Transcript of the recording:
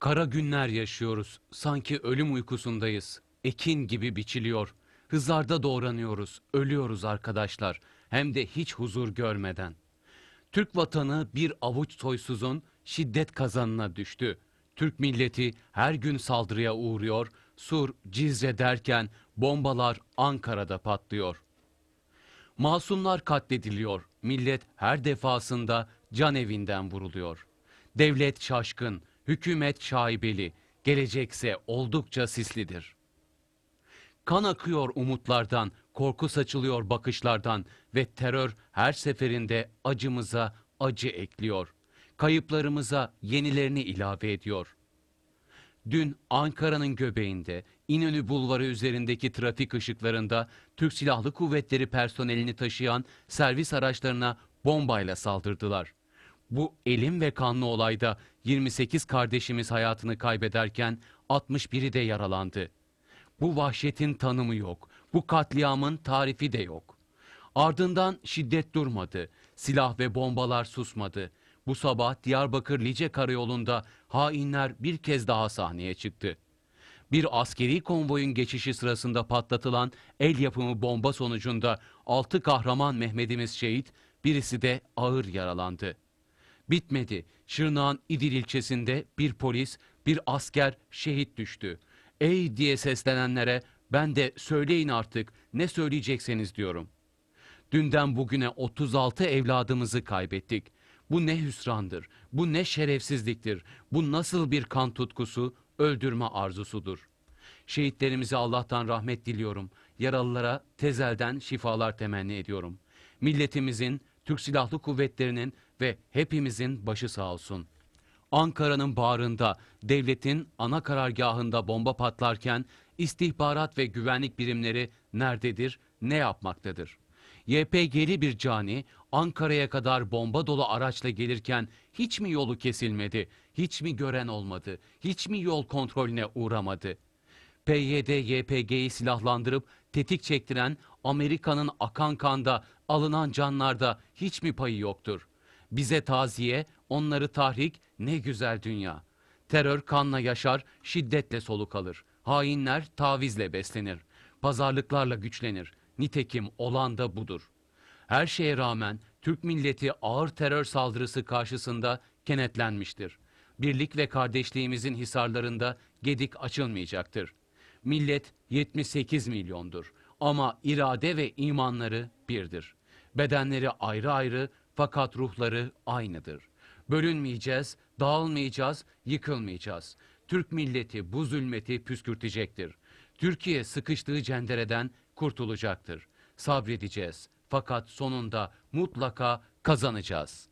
Kara günler yaşıyoruz. Sanki ölüm uykusundayız. Ekin gibi biçiliyor. Hızlarda doğranıyoruz. Ölüyoruz arkadaşlar. Hem de hiç huzur görmeden. Türk vatanı bir avuç soysuzun şiddet kazanına düştü. Türk milleti her gün saldırıya uğruyor. Sur, Cizre derken bombalar Ankara'da patlıyor. Masumlar katlediliyor. Millet her defasında can evinden vuruluyor. Devlet şaşkın, hükümet şaibeli, gelecekse oldukça sislidir. Kan akıyor umutlardan, korku saçılıyor bakışlardan ve terör her seferinde acımıza acı ekliyor. Kayıplarımıza yenilerini ilave ediyor. Dün Ankara'nın göbeğinde İnönü Bulvarı üzerindeki trafik ışıklarında Türk Silahlı Kuvvetleri personelini taşıyan servis araçlarına bombayla saldırdılar. Bu elim ve kanlı olayda 28 kardeşimiz hayatını kaybederken 61'i de yaralandı. Bu vahşetin tanımı yok. Bu katliamın tarifi de yok. Ardından şiddet durmadı. Silah ve bombalar susmadı. Bu sabah Diyarbakır Lice Karayolu'nda hainler bir kez daha sahneye çıktı. Bir askeri konvoyun geçişi sırasında patlatılan el yapımı bomba sonucunda 6 kahraman Mehmet'imiz şehit, birisi de ağır yaralandı. Bitmedi. Şırnak'ın İdil ilçesinde bir polis, bir asker şehit düştü. Ey diye seslenenlere ben de söyleyin artık ne söyleyecekseniz diyorum. Dünden bugüne 36 evladımızı kaybettik. Bu ne hüsrandır, bu ne şerefsizliktir, bu nasıl bir kan tutkusu, öldürme arzusudur. Şehitlerimize Allah'tan rahmet diliyorum. Yaralılara tezelden şifalar temenni ediyorum. Milletimizin, Türk Silahlı Kuvvetleri'nin ve hepimizin başı sağ olsun. Ankara'nın bağrında, devletin ana karargahında bomba patlarken istihbarat ve güvenlik birimleri nerededir, ne yapmaktadır? YPG'li bir cani Ankara'ya kadar bomba dolu araçla gelirken hiç mi yolu kesilmedi, hiç mi gören olmadı, hiç mi yol kontrolüne uğramadı? PYD YPG'yi silahlandırıp tetik çektiren Amerika'nın akan kanda alınan canlarda hiç mi payı yoktur? Bize taziye, onları tahrik ne güzel dünya. Terör kanla yaşar, şiddetle soluk alır. Hainler tavizle beslenir. Pazarlıklarla güçlenir. Nitekim olan da budur. Her şeye rağmen Türk milleti ağır terör saldırısı karşısında kenetlenmiştir. Birlik ve kardeşliğimizin hisarlarında gedik açılmayacaktır. Millet 78 milyondur ama irade ve imanları birdir. Bedenleri ayrı ayrı fakat ruhları aynıdır. Bölünmeyeceğiz, dağılmayacağız, yıkılmayacağız. Türk milleti bu zulmeti püskürtecektir. Türkiye sıkıştığı cendereden kurtulacaktır. Sabredeceğiz fakat sonunda mutlaka kazanacağız.